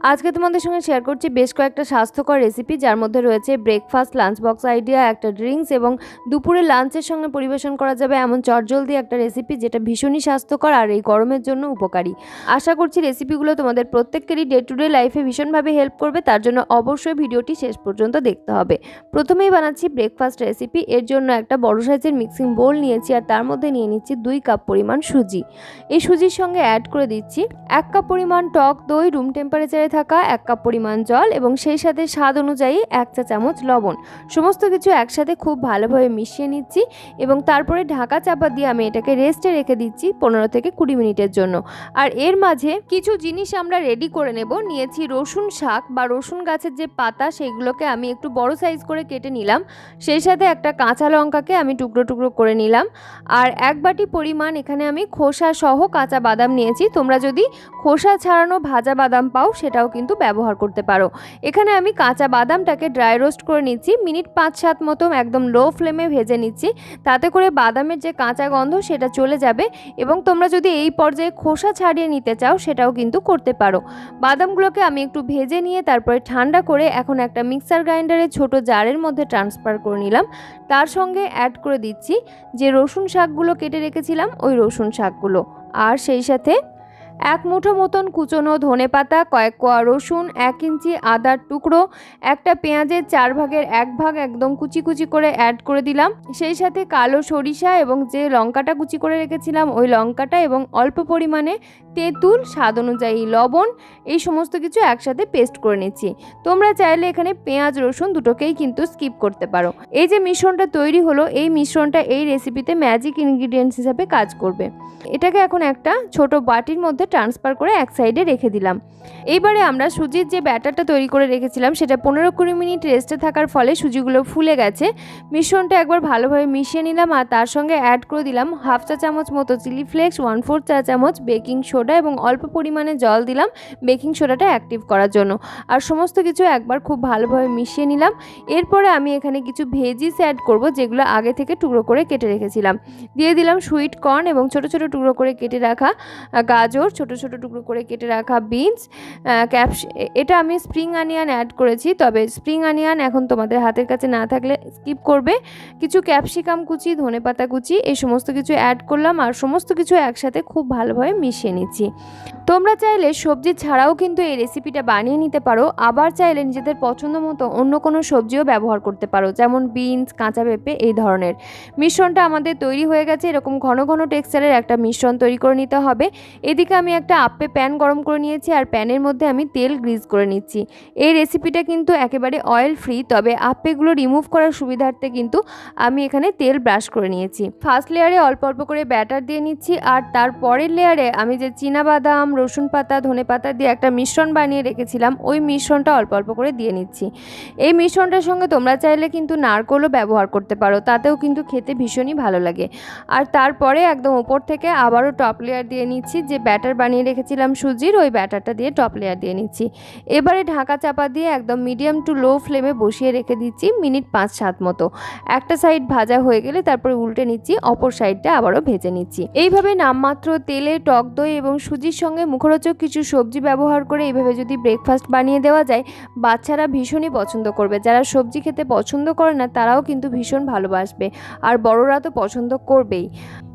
আজকে তোমাদের সঙ্গে শেয়ার করছি বেশ কয়েকটা স্বাস্থ্যকর রেসিপি যার মধ্যে রয়েছে ব্রেকফাস্ট লাঞ্চ বক্স আইডিয়া একটা ড্রিঙ্কস এবং দুপুরে লাঞ্চের সঙ্গে পরিবেশন করা যাবে এমন চটজলদি একটা রেসিপি যেটা ভীষণই স্বাস্থ্যকর আর এই গরমের জন্য উপকারী। আশা করছি রেসিপিগুলো তোমাদের প্রত্যেকেরই ডে টু ডে লাইফে ভীষণভাবে হেল্প করবে, তার জন্য অবশ্যই ভিডিওটি শেষ পর্যন্ত দেখতে হবে। প্রথমেই বানাচ্ছি ব্রেকফাস্ট রেসিপি এর জন্য একটা বড় সাইজের মিক্সিং বোল নিয়েছি আর তার মধ্যে নিয়ে নিচ্ছি দুই কাপ পরিমাণ সুজি। এই সুজির সঙ্গে অ্যাড করে দিচ্ছি এক কাপ পরিমাণ টক দই রুম টেম্পারেচারে থাকা এক কাপ পরিমাণ জল এবং সেই সাথে স্বাদ অনুযায়ী এক চা চামচ লবণ। সমস্ত কিছু একসাথে খুব ভালোভাবে মিশিয়ে নিচ্ছি এবং তারপরে ঢাকা চাপা দিয়ে আমি এটাকে রেস্টে রেখে দিচ্ছি পনেরো থেকে কুড়ি মিনিটের জন্য। আর এর মাঝে কিছু জিনিস আমরা রেডি করে নেব। নিয়েছি রসুন শাক বা রসুন গাছের যে পাতা সেগুলোকে আমি একটু বড় সাইজ করে কেটে নিলাম। সেই সাথে একটা কাঁচা লঙ্কাকে আমি টুকরো টুকরো করে নিলাম। আর এক বাটি পরিমাণ এখানে আমি খোসা সহ কাঁচা বাদাম নিয়েছি। তোমরা যদি খোসা ছাড়ানো ভাজা বাদাম পাও সেটাও কিন্তু ব্যবহার করতে পারো। এখানে আমি কাঁচা বাদামটাকে ড্রাই রোস্ট করে নিচ্ছি, মিনিট পাঁচ সাত মতো একদম লো ফ্লেমে ভেজে নিচ্ছি, তাতে করে বাদামের যে কাঁচা গন্ধ সেটা চলে যাবে এবং তোমরা যদি এই পর্যায়ে খোসা ছাড়িয়ে নিতে চাও সেটাও কিন্তু করতে পারো। বাদামগুলোকে আমি একটু ভেজে নিয়ে তারপরে ঠান্ডা করে এখন একটা মিক্সার গ্রাইন্ডারে ছোট জারের মধ্যে ট্রান্সফার করে নিলাম। তার সঙ্গে অ্যাড করে দিচ্ছি যে রসুন শাকগুলো কেটে রেখেছিলাম, ওই রসুন শাকগুলো। আর সেই সাথে এক মুঠো মতন কুচনো ধনে পাতা কয়েক কোয়া রসুন, এক ইঞ্চি আদার টুকরো, একটা পেঁয়াজের চার ভাগের এক ভাগ একদম কুচি কুচি করে অ্যাড করে দিলাম। সেই সাথে কালো সরিষা এবং যে লঙ্কাটা কুচি করে রেখেছিলাম, ওই লঙ্কাটা এবং অল্প পরিমাণে তেঁতুল, স্বাদ অনুযায়ী লবণ, এই সমস্ত কিছু একসাথে পেস্ট করে নিচ্ছি। তোমরা চাইলে এখানে পেঁয়াজ, রসুন দুটোকেই কিন্তু স্কিপ করতে পারো। এই যে মিশ্রণটা তৈরি হলো, এই মিশ্রণটা এই রেসিপিতে ম্যাজিক ইনগ্রিডিয়েন্টস হিসাবে কাজ করবে। এটাকে এখন একটা ছোট বাটির মধ্যে ট্রান্সফার করে এক সাইডে রেখে দিলাম। এইবারে আমরা সুজির যে ব্যাটারটা তৈরি করে রেখেছিলাম, সেটা পনেরো কুড়ি মিনিট রেস্টে থাকার ফলে সুজিগুলো ফুলে গেছে। মিশ্রণটা একবার ভালোভাবে মিশিয়ে নিলাম আর তার সঙ্গে অ্যাড করে দিলাম হাফ চা চামচ মতো চিলি ফ্লেক্স ওয়ান ফোর চা চামচ বেকিং সোডা এবং অল্প পরিমাণে জল দিলাম বেকিং সোডাটা অ্যাক্টিভ করার জন্য। আর সমস্ত কিছু একবার খুব ভালোভাবে মিশিয়ে নিলাম। এরপরে আমি এখানে কিছু ভেজিস অ্যাড করব, যেগুলো আগে থেকে টুকরো করে কেটে রেখেছিলাম। দিয়ে দিলাম সুইট কর্ন এবং ছোট ছোট টুকরো করে কেটে রাখা গাজর ছোট ছোট টুকরো করে কেটে রাখা বিনস ক্যাপস এটা আমি স্প্রিং আনিয়ান অ্যাড করেছি। তবে স্প্রিং আনিয়ান এখন তোমাদের হাতের কাছে না থাকলে স্কিপ করবে। কিছু ক্যাপসিকাম কুচি ধনেপাতা কুচি, এই সমস্ত কিছু অ্যাড করলাম আর সমস্ত কিছু একসাথে খুব ভালোভাবে মিশিয়ে নিচ্ছি। তোমরা চাইলে সবজি ছাড়াও কিন্তু এই রেসিপিটা বানিয়ে নিতে পারো। আবার চাইলে নিজেদের পছন্দ মতো অন্য কোনো সবজিও ব্যবহার করতে পারো, যেমন বিনস, কাঁচা পেঁপে, এই ধরনের। মিশ্রণটা আমাদের তৈরি হয়ে গেছে, এরকম ঘন ঘন টেক্সচারের একটা মিশ্রণ তৈরি করে নিতে হবে। এদিকে আমি একটা আপ্পে প্যান গরম করে নিয়েছি আর প্যানের মধ্যে আমি তেল গ্রিজ করে নিচ্ছি। এই রেসিপিটা কিন্তু একেবারে অয়েল ফ্রি তবে আপেগুলো রিমুভ করার সুবিধার্থে কিন্তু আমি এখানে তেল ব্রাশ করে নিয়েছি। ফার্স্ট লেয়ারে অল্প অল্প করে ব্যাটার দিয়ে নিচ্ছি আর তার পরের লেয়ারে আমি যে বাদাম রসুন পাতা, ধনে পাতা দিয়ে একটা মিশ্রণ বানিয়ে রেখেছিলাম, ওই মিশ্রণটা অল্প অল্প করে দিয়ে নিচ্ছি। এই মিশ্রণটার সঙ্গে তোমরা চাইলে কিন্তু নারকোলও ব্যবহার করতে পারো, তাতেও কিন্তু খেতে ভীষণই ভালো লাগে। আর তারপরে একদম ওপর থেকে আবারও টপ লেয়ার দিয়ে নিচ্ছি, যে ব্যাটার বানিয়ে রেখেছিলাম সুজির, ওই ব্যাটারটা দিয়ে টপ লেয়ার দিয়ে নিচ্ছি। এবারে ঢাকা চাপা দিয়ে একদম মিডিয়াম টু লো ফ্লেমে বসিয়ে রেখে দিচ্ছি মিনিট পাঁচ সাত মতো। একটা সাইড ভাজা হয়ে গেলে তারপরে উল্টে নিচ্ছি, অপর সাইডটা আবারও ভেজে নিচ্ছি। এইভাবে নামমাত্র তেলে টক দই এবং সুজির সঙ্গে মুখরোচক কিছু সবজি ব্যবহার করে এইভাবে যদি ব্রেকফাস্ট বানিয়ে দেওয়া যায়, বাচ্চারা ভীষণই পছন্দ করবে। যারা সবজি খেতে পছন্দ করে না, তারাও কিন্তু ভীষণ ভালোবাসবে। আর বড়রা তো পছন্দ করবেই।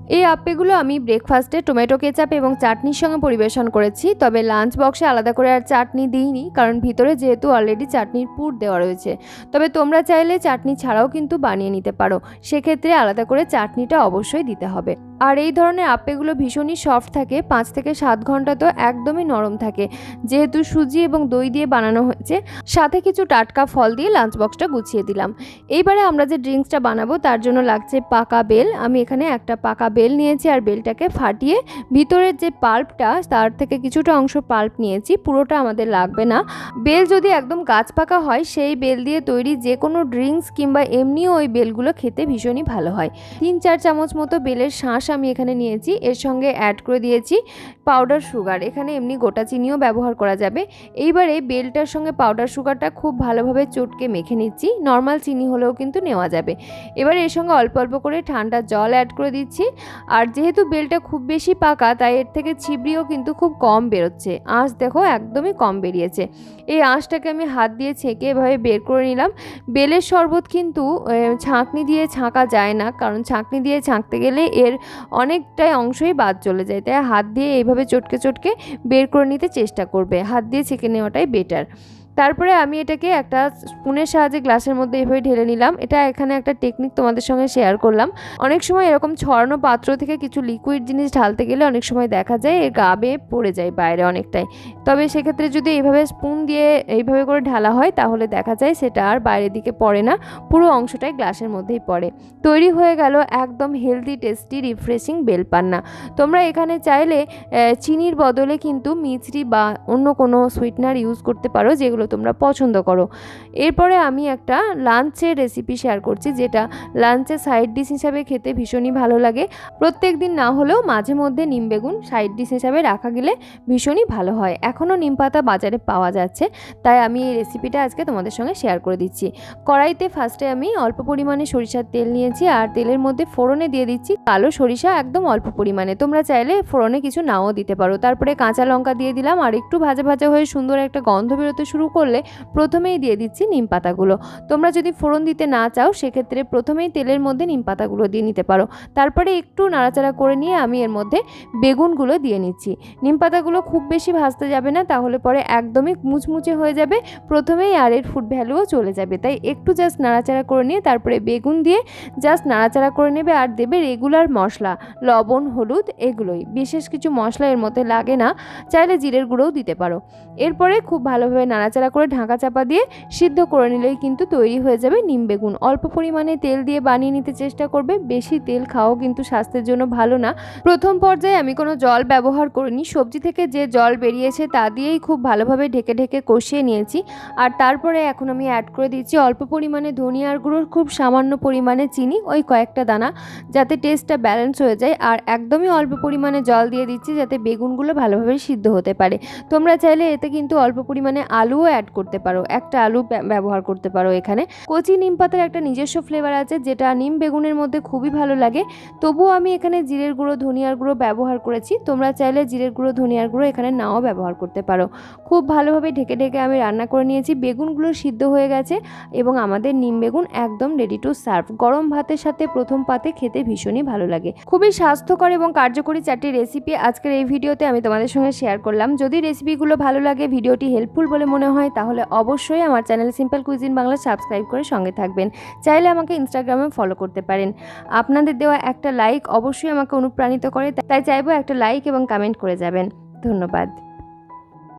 এই আপেগুলো আমি ব্রেকফাস্টে টমেটো কেচাপ এবং চাটনির সঙ্গে পরিবেশন করেছি, তবে লাঞ্চ বক্সে আলাদা করে আর চাটনি দিইনি, কারণ ভিতরে যেহেতু অলরেডি চাটনির পুর দেওয়া রয়েছে। তবে তোমরা চাইলে চাটনি ছাড়াও কিন্তু বানিয়ে নিতে পারো, সেক্ষেত্রে আলাদা করে চাটনিটা অবশ্যই দিতে হবে। আর এই ধরনের আপ্পেগুলো ভীষণই সফট থাকে, পাঁচ থেকে সাত ঘণ্টা তো একদমই নরম থাকে। যেহেতু সুজি এবং দই দিয়ে বানানো হয়েছে, সাথে কিছু টাটকা ফল দিয়ে লাঞ্চ বক্সটা গুছিয়ে দিলাম। এইবারে আমরা যে ড্রিঙ্কসটা বানাবো, তার জন্য লাগছে পাকা বেল। আমি এখানে একটা পাকা বেল নিয়েছি আর বেলটাকে ফাটিয়ে ভিতরের যে পাল্পটা, তার থেকে কিছুটা অংশ পাল্প নিয়েছি, পুরোটা আমাদের লাগবে না। বেল যদি একদম গাছ পাকা হয়, সেই বেল দিয়ে তৈরি যে কোনো ড্রিঙ্কস কিংবা এমনিও ওই বেলগুলো খেতে ভীষণই ভালো হয়। তিন চার চামচ মতো বেলের শাঁস আমি এখানে নিয়েছি। এর সঙ্গে অ্যাড করে দিয়েছি পাউডার সুগার এখানে এমনি গোটা চিনিও ব্যবহার করা যাবে। এইবারে বেলটার সঙ্গে পাউডার সুগারটা খুব ভালোভাবে চটকে মেখে নিচ্ছি। নর্মাল চিনি হলেও কিন্তু নেওয়া যাবে। এবার এর সঙ্গে অল্প অল্প করে ঠান্ডা জল অ্যাড করে দিচ্ছি। আর যেহেতু বেলটা খুব বেশি পাকা, তাই এর থেকে ছিবড়িও কিন্তু খুব কম বেরোচ্ছে। আঁশ দেখো একদমই কম বেরিয়েছে। এই আঁশটাকে আমি হাত দিয়ে ছেঁকে এভাবে বের করে নিলাম। বেলের শরবত কিন্তু ছাঁকনি দিয়ে ছাঁকা যায় না। কারণ ছাঁকনি দিয়ে ছাঁকতে গেলে এর অনেকটাই অংশই বাদ চলে যায়। তাই হাত দিয়ে এইভাবে চটকে চটকে বের করে নিতে চেষ্টা করবে। হাত দিয়ে ছেঁকে নেওয়াটাই বেটার তারপরে আমি এটাকে একটা স্পুনের সাহায্যে গ্লাসের মধ্যে এভাবে ঢেলে নিলাম। এটা এখানে একটা টেকনিক তোমাদের সঙ্গে শেয়ার করলাম। অনেক সময় এরকম ছড়ানো পাত্র থেকে কিছু লিকুইড জিনিস ঢালতে গেলে অনেক সময় দেখা যায় এর গা বেয়ে পড়ে যায় বাইরে অনেকটাই। তবে সেক্ষেত্রে যদি এইভাবে স্পুন দিয়ে এইভাবে করে ঢালা হয়, তাহলে দেখা যায় সেটা আর বাইরের দিকে পড়ে না। পুরো অংশটাই গ্লাসের মধ্যেই পড়ে। তৈরি হয়ে গেল একদম হেলদি টেস্টি রিফ্রেশিং বেলপান্না। তোমরা এখানে চাইলে চিনির বদলে কিন্তু মিছরি বা অন্য কোনো সুইটনার ইউজ করতে পারো, যেগুলো তোমরা পছন্দ করো। এরপরে আমি একটা লাঞ্চের রেসিপি শেয়ার করছি, যেটা লাঞ্চে সাইড ডিশ হিসাবে খেতে ভীষণই ভালো লাগে। প্রত্যেক দিন না হলেও মাঝে মধ্যে নিম বেগুন সাইড ডিশ হিসাবে রাখা গেলে ভীষণই ভালো হয়। এখনও নিম পাতা বাজারে পাওয়া যাচ্ছে, তাই আমি এই রেসিপিটা আজকে তোমাদের সঙ্গে শেয়ার করে দিচ্ছি। কড়াইতে ফার্স্টে আমি অল্প পরিমাণে সরিষার তেল নিয়েছি, আর তেলের মধ্যে ফোড়নে দিয়ে দিচ্ছি কালো সরিষা একদম অল্প পরিমাণে। তোমরা চাইলে ফোড়নে কিছু নাও দিতে পারো। তারপরে কাঁচা লঙ্কা দিয়ে দিলাম, আর একটু ভাজা ভাজা হয়ে সুন্দর একটা গন্ধ বেরোতে শুরু করলে প্রথমেই দিয়ে দিচ্ছি নিম পাতাগুলো। তোমরা যদি ফোড়ন দিতে না চাও, সেক্ষেত্রে প্রথমেই তেলের মধ্যে নিম পাতাগুলো দিয়ে নিতে পারো। তারপরে একটু নাড়াচাড়া করে নিয়ে আমি এর মধ্যে বেগুনগুলো দিয়ে নিচ্ছি। নিম পাতাগুলো খুব বেশি ভাজতে যাবে না, তাহলে পরে একদমই মুচমুচে হয়ে যাবে। প্রথমেই আর এর ফুড ভ্যালুও চলে যাবে। তাই একটু জাস্ট নাড়াচাড়া করে নিয়ে তারপরে বেগুন দিয়ে জাস্ট নাড়াচাড়া করে নেবে আর দেবে রেগুলার মশলা। লবণ, হলুদ এগুলোই। বিশেষ কিছু মশলা এর মধ্যে লাগে না, চাইলে জিরের গুঁড়োও দিতে পারো। এরপরে খুব ভালোভাবে নাড়াচাড়া করে ঢাকা চাপা দিয়ে সিদ্ধ করে নিলেই কিন্তু তৈরি হয়ে যাবে নিম বেগুন। অল্প পরিমাণে তেল দিয়ে বানিয়ে নিতে চেষ্টা করবে। বেশি তেল খাওয়াও কিন্তু স্বাস্থ্যের জন্য ভালো না। প্রথম পর্যায়ে আমি কোনো জল ব্যবহার করিনি। সবজি থেকে যে জল বেরিয়েছে তা দিয়েই খুব ভালোভাবে ঢেকে ঢেকে কষিয়ে নিয়েছি। আর তারপরে এখন আমি অ্যাড করে দিচ্ছি অল্প পরিমাণে ধনিয়ার গুঁড়োর খুব সামান্য পরিমাণে চিনি, ওই কয়েকটা দানা, যাতে টেস্টটা ব্যালেন্স হয়ে যায়। আর একদমই অল্প পরিমাণে জল দিয়ে দিচ্ছি যাতে বেগুনগুলো ভালোভাবে সিদ্ধ হতে পারে। তোমরা চাইলে এতে কিন্তু অল্প পরিমাণে আলুও অ্যাড করতে পারো, একটা আলু ব্যবহার করতে পারো এখানে। কচি নিম পাতার একটা নিজস্ব ফ্লেভার আছে, যেটা নিম বেগুনের মধ্যে খুবই ভালো লাগে। তবুও আমি এখানে জিরের গুঁড়ো, ধনিয়ার গুঁড়ো ব্যবহার করেছি। তোমরা চাইলে জিরের গুঁড়ো, ধনিয়ার গুঁড়ো এখানে নাও ব্যবহার করতে পারো। খুব ভালোভাবে ঢেকে ঢেকে আমি রান্না করে নিয়েছি। বেগুনগুলো সিদ্ধ হয়ে গেছে এবং আমাদের নিম বেগুন একদম রেডি টু সার্ভ গরম ভাতের সাথে প্রথম পাতে খেতে ভীষণই ভালো লাগে। খুবই স্বাস্থ্যকর এবং কার্যকরী চারটি রেসিপি আজকের এই ভিডিওতে আমি তোমাদের সঙ্গে শেয়ার করলাম। যদি রেসিপিগুলো ভালো লাগে, ভিডিওটি হেল্পফুল বলে মনে হয়, তাহলে অবশ্যই আমার channel simple cuisine Bangla subscribe করে সঙ্গে থাকবেন। চাইলে আমাকে ইনস্টাগ্রামে ফলো করতে পারেন। আপনাদের দেওয়া একটা লাইক অবশ্যই আমাকে অনুপ্রাণিত করে, তাই চাইব একটা লাইক এবং কমেন্ট করে যাবেন। ধন্যবাদ।